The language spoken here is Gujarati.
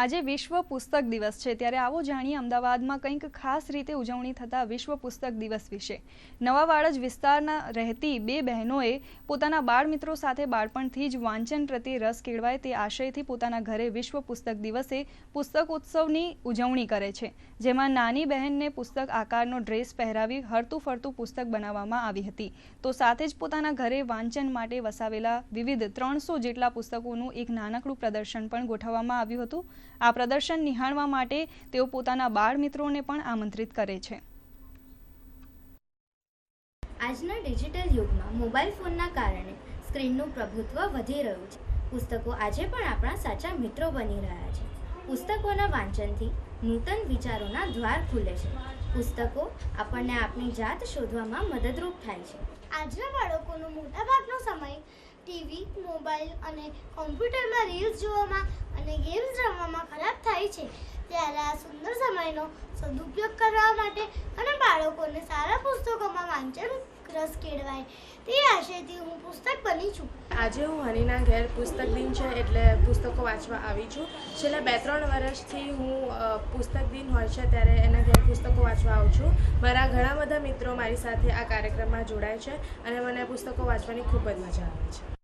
આજે વિશ્વ પુસ્તક દિવસ છે. ત્યારે આવો જાણીએ અમદાવાદમાં કંઈક ખાસ રીતે ઉજવણી થતા વિશ્વ પુસ્તક દિવસ વિશે. નવા વાડજ વિસ્તારના રહેતી બે બહેનોએ પોતાના બાળ મિત્રો સાથે બાળપણથી જ વાંચન પ્રત્યે રસ કેળવાય તે આશયથી પોતાના ઘરે વિશ્વ પુસ્તક દિવસે પુસ્તક ઉત્સવની ઉજવણી કરે છે. જેમાં નાની બહેનને પુસ્તક આકારનો ડ્રેસ પહેરાવી હરતું ફરતું પુસ્તક બનાવવામાં આવી હતી. તો સાથે જ પોતાના ઘરે વાંચન માટે વસાવેલા વિવિધ ત્રણસો જેટલા પુસ્તકોનું એક નાનકડું પ્રદર્શન પણ ગોઠવવામાં આવ્યું હતું. આ પ્રદર્શન નિહાળવા માટે તેઓ પોતાના બાળ મિત્રોને પણ આમંત્રિત કરે છે. આજના ડિજિટલ યુગમાં મોબાઈલ ફોનના કારણે સ્ક્રીનનું પ્રભુત્વ વધી રહ્યું છે. પુસ્તકો આજે પણ આપણા સાચા મિત્રો બની રહ્યા છે. પુસ્તકોના વાંચનથી નૂતન વિચારોના દ્વાર ખુલે છે. પુસ્તકો આપણને આપણી જાત શોધવામાં મદદરૂપ થાય છે. આજના બાળકોનો મોટાભાગનો સમય ટીવી મોબાઈલ અને કોમ્પ્યુટરમાં રીલ્સ જોવામાં અને ગેમ્સ રમવામાં ખરાબ થાય છે. ત્યારે આ સુંદર સમયનો સદુપયોગ કરવા માટે અને બાળકોને સારા પુસ્તકોમાં વાંચન રસ કેળવાય. તે આશયથી હું પુસ્તક બની છું. આજે હું હનીના ઘેર પુસ્તક દિન છે એટલે પુસ્તકો વાંચવા આવી છું. છેલ્લા બે ત્રણ વર્ષથી હું પુસ્તક દિન હોય છે ત્યારે એના ઘેર પુસ્તકો વાંચવા આવું છું. મારા ઘણા બધા મિત્રો મારી સાથે આ કાર્યક્રમમાં જોડાય છે અને મને પુસ્તકો વાંચવાની ખૂબ જ મજા આવે છે.